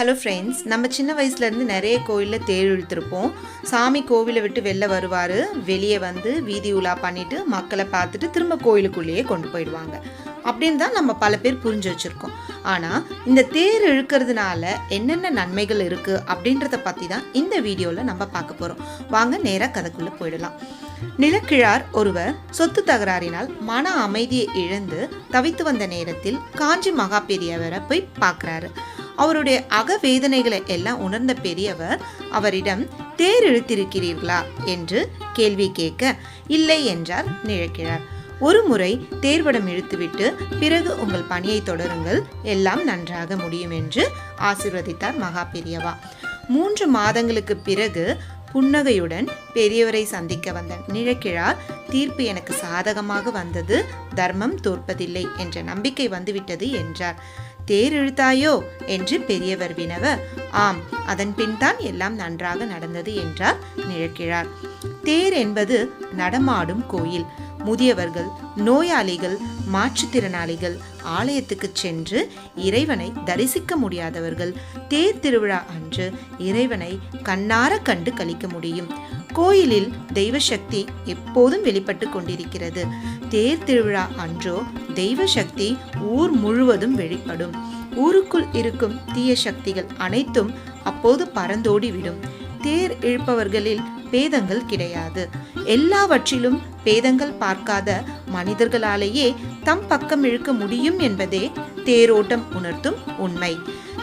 Hello friends நம்ம சின்ன வயசுலேருந்து நிறைய கோயிலில் தேர் இழுத்துருப்போம். சாமி கோவிலை விட்டு வெளில வருவார். வெளியே வந்து வீதி உலா பண்ணிவிட்டு மக்களை பார்த்துட்டு திரும்ப கோயிலுக்குள்ளேயே கொண்டு போயிடுவாங்க. அப்படின்னு தான் நம்ம பல பேர் புரிஞ்சு வச்சுருக்கோம். ஆனால் இந்த தேர் இழுக்கிறதுனால என்னென்ன நன்மைகள் இருக்குது அப்படின்றத பற்றி தான் இந்த வீடியோவில் நம்ம பார்க்க போகிறோம் வாங்க நேராக கதைக்குள்ளே போயிடலாம். நிலக்கிழார் ஒருவர் சொத்து தகராறினால் மன அமைதியை இழந்து தவித்து வந்த நேரத்தில் காஞ்சி மகா பெரியவரை போய் பார்க்குறாரு. அவருடைய அகவேதனைகளை எல்லாம் உணர்ந்த பெரியவர் அவரிடம் தேர் இழுத்திருக்கிறீர்களா என்று கேள்வி கேட்க இல்லை என்றார் நிழக்கிழார் ஒரு முறை தேர்வடம் இழுத்துவிட்டு பிறகு உங்கள் பணியை தொடருங்கள் எல்லாம் நன்றாக முடியும் என்று ஆசிர்வதித்தார் மகா பெரியவா. மூன்று மாதங்களுக்கு பிறகு புன்னகையுடன் பெரியவரை சந்திக்க வந்த நிழக்கிழார் தீர்ப்பு எனக்கு சாதகமாக வந்தது தர்மம் தோற்பதில்லை என்ற நம்பிக்கை வந்துவிட்டது என்றார். தேர் இழுத்தாயோ என்று பெரியவர் வினவ ஆம் அதன் பின்தான் எல்லாம் நன்றாக நடந்தது என்றார் நிழக்கிழார் தேர் என்பது நடமாடும் கோயில். முதியவர்கள் நோயாளிகள் மாற்றுத்திறனாளிகள் ஆலயத்துக்கு சென்று இறைவனை தரிசிக்க முடியாதவர்கள் தேர் திருவிழா அன்று இறைவனை கண்ணார கண்டு கழிக்க முடியும். கோயிலில் தெய்வ சக்தி எப்போதும் வெளிப்பட்டு கொண்டிருக்கிறது. தேர் திருவிழா அன்றோ தெய்வ சக்தி ஊர் முழுவதும் வெளிப்படும். ஊருக்குள் இருக்கும் தீய சக்திகள் அனைத்தும் அப்போது பறந்தோடி விடும் தேர் இழுப்பவர்களில் பேதங்கள் கிடையாது. எல்லாவற்றிலும் பேதங்கள் பார்க்காத மனிதர்களாலேயே தம் பக்கம் இழுக்க முடியும் என்பதே தேரோட்டம் உணர்த்தும் உண்மை.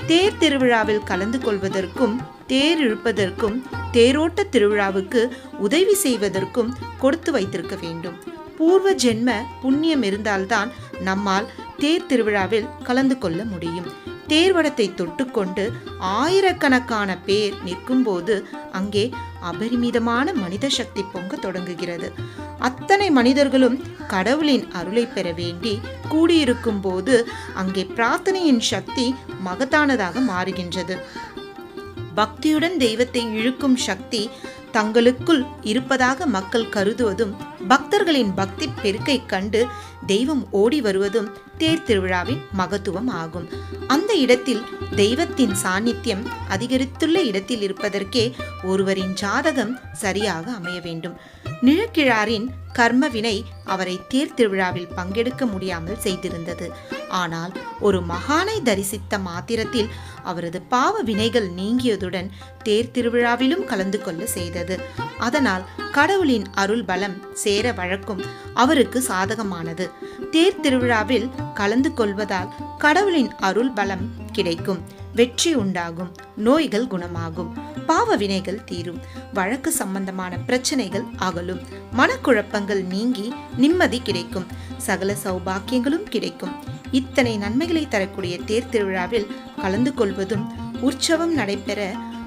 தேர் திருவிழாவில் கலந்து கொள்வதற்கும் தேர் இழுப்பதற்கும் தேரோட்ட திருவிழாவுக்கு உதவி செய்வதற்கும் கொடுத்து வைத்திருக்க வேண்டும். பூர்வ ஜென்ம புண்ணியம் இருந்தால்தான் நம்மால் தேர் திருவிழாவில் கலந்து கொள்ள முடியும். தேர்வடத்தை தொட்டுக்கொண்டு ஆயிரக்கணக்கான பேர் நிற்கும்போது அங்கே அபரிமிதமான மனித சக்தி பொங்க தொடங்குகிறது. அத்தனை மனிதர்களும் கடவுளின் அருளை பெற வேண்டி கூடியிருக்கும் போது அங்கே பிரார்த்தனையின் சக்தி மகத்தானதாக மாறுகின்றது. பக்தியுடன் தெய்வத்தை இழுக்கும் சக்தி தங்களுக்குள் இருப்பதாக மக்கள் கருதுவதும் பக்தர்களின் பக்தி பெருக்கை கண்டு தெய்வம் ஓடி வருவதும் தேர் திருவிழாவின் மகத்துவம் ஆகும். அந்த இடத்தில் தெய்வத்தின் சாநித்தியம் அதிகரித்துள்ள இடத்தில் இருப்பதற்கே ஒருவரின் ஜாதகம் சரியாக அமைய வேண்டும். நிழக்கிழாரின் கர்மவினை அவரை தேர் திருவிழாவில் பங்கெடுக்க முடியாமல் செய்திருந்தது. ஆனால் ஒரு மகானை தரிசித்த மாத்திரத்தில் அவரது பாவ வினைகள் நீங்கியதுடன் தேர் திருவிழாவிலும் கலந்து கொள்ள செய்தது. அதனால் கடவுளின் அருள் பலம் சே சேர வழக்கும் அவருக்கு சாதகமானது. தேர் திருவிழாவில் கலந்து கொள்வதால் கடவுளின் அருள் பலம் கிடைக்கும் வெற்றி உண்டாகும் நோய்கள் குணமாகும் பாவ வினைகள் தீரும் வழக்கு சம்பந்தமான பிரச்சனைகள் அகலும் மனக்குழப்பங்கள் நீங்கி நிம்மதி கிடைக்கும் சகல சௌபாக்கியங்களும் கிடைக்கும். இத்தனை நன்மைகளை தரக்கூடிய தேர் திருவிழாவில் கலந்து கொள்வதும் உற்சவம் நடைபெற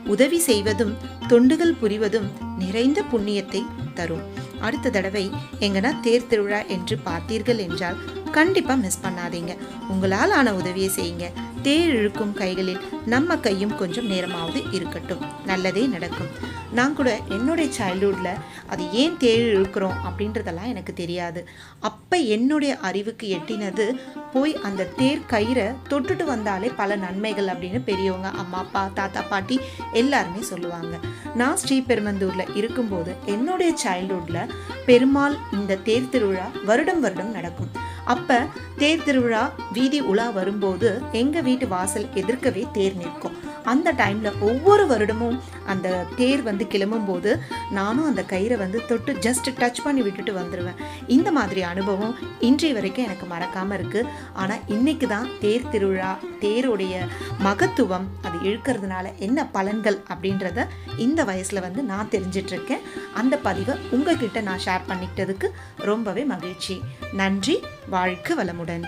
உதவி செய்வதும் தொண்டுகள் புரிவதும் நிறைந்த புண்ணியத்தை தரும். அடுத்த தடவை எங்கன்னா தேர் திருவிழா என்று பார்த்தீர்கள் என்றால் கண்டிப்பாக மிஸ் பண்ணாதீங்க. உங்களால் ஆன உதவியை செய்யுங்க. தேர் இழுக்கும் கைகளில் நம்ம கையும் கொஞ்சம் நேரமாவது இருக்கட்டும். நல்லதே நடக்கும். நான் கூட என்னுடைய சைல்ட்ஹுட்டில் அது ஏன் தேர் இழுக்கிறோம் அப்படின்றதெல்லாம் எனக்கு தெரியாது. அப்போ என்னுடைய அறிவுக்கு எட்டினது போய் அந்த தேர் கயிறை தொட்டுட்டு வந்தாலே பல நன்மைகள் அப்படின்னு பெரியவங்க அம்மா அப்பா தாத்தா பாட்டி எல்லாருமே சொல்லுவாங்க. நான் ஸ்ரீபெருமந்தூரில் இருக்கும்போது என்னுடைய சைல்ட்ஹுட்டில் பெருமாள் இந்த தேர் திருவிழா வருடம் வருடம் நடக்கும். அப்போ தேர் திருவிழா வீதி உலா வரும்போது எங்கள் வீட்டு வாசல் எதிர்க்கவே தேர் நிற்கும். அந்த டைமில் ஒவ்வொரு வருடமும் அந்த தேர் வந்து கிளம்பும்போது நானும் அந்த கயிறை வந்து தொட்டு ஜஸ்ட் டச் பண்ணி விட்டுட்டு வந்துடுவேன் இந்த மாதிரி அனுபவம் இன்றைய வரைக்கும் எனக்கு மறக்காமல் இருக்குது ஆனால் இன்றைக்கு தான் தேர் திருவிழா தேருடைய மகத்துவம் அது இழுக்கிறதுனால என்ன பலன்கள் அப்படின்றத இந்த வயசில் வந்து நான் தெரிஞ்சிட்ருக்கேன் அந்த பதிவை உங்ககிட்ட நான் ஷேர் பண்ணிக்கிட்டதுக்கு ரொம்பவே மகிழ்ச்சி. நன்றி வாழ்க வளமுடன்.